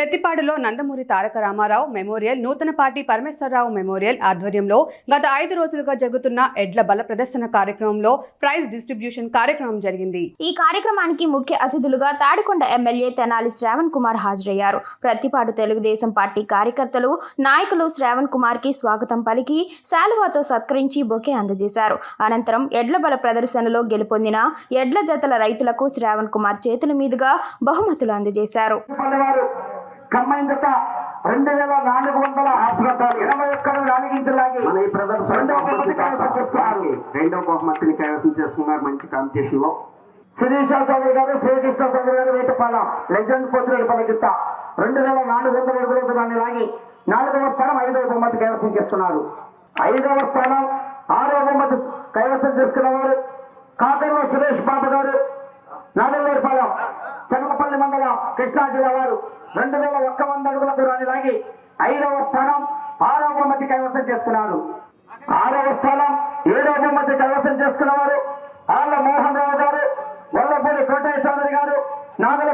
ప్రతిపాడులో Nandamuri Taraka Ramarao memorial Nuthanapati Parameswara Rao memorial ఆధ్వర్యంలో గత ఐదు రోజులుగా జరుగుతున్న ఎడ్ల బల ప్రదర్శన కార్యక్రమంలో ప్రైజ్ డిస్ట్రిబ్యూషన్ కార్యక్రమం జరిగింది. ఈ కార్యక్రమానికి ముఖ్య అతిథులుగా తాడికొండ ఎమ్మెల్యే తెనాలి శ్రావణ్ కుమార్ హాజరయ్యారు. ప్రతిపాడు తెలుగుదేశం పార్టీ కార్యకర్తలు నాయకులు శ్రావణ్ కుమార్కి స్వాగతం పలికి శాలువాతో సత్కరించి బొకే అందజేశారు. అనంతరం ఎడ్ల బల ప్రదర్శనలో గెలుపొందిన ఎడ్ల జతల రైతులకు శ్రావణ్ కుమార్ చేతుల మీదుగా బహుమతులు అందజేశారు. కమ్మైన జత రెండు వేల నాలుగు వందల ఇరవై ఒక్కరు రాణిగించలాగి మన ఈ ప్రదర్శన రెండవ బహుమతి కైవసం చేసుకున్నారు. రెండో బహుమతిని కైవసం చేసుకున్నారు మంచి కాంపిటీషన్లో శిరీష చౌదరి గారు శ్రీకృష్ణ చౌదరి గారు వేటపాలెం. లెజెండ్ పోతురేడు పద గిత్త రెండు వేల నాలుగు వందల అడుగుల దూరాన్ని లాగి నాలుగవ స్థానం ఐదవ బహుమతి కైవసం చేసుకున్నారు. ఐదవ స్థానం ఆరవ బహుమతి కైవసం చేసుకున్నవారు కాకర్ల సురేష్ బాబు గారు నాగల్లేరుపాలెం చెన్నపల్లి మండలం కృష్ణా జిల్లా వారు. రెండు వేల ఒక్క వంద అడుగుల దూరాన్ని లాగి ఐదవ స్థానం ఆరవ బహుమతి కైవసం చేసుకున్నారు. ఆరవ స్థానం ఏడవ బహుమతి కైవసం చేసుకున్నవారు ఆళ్ళ మోహన్ రావు గారు వల్లపూడి కోటయ్య చౌదరి గారు నాగల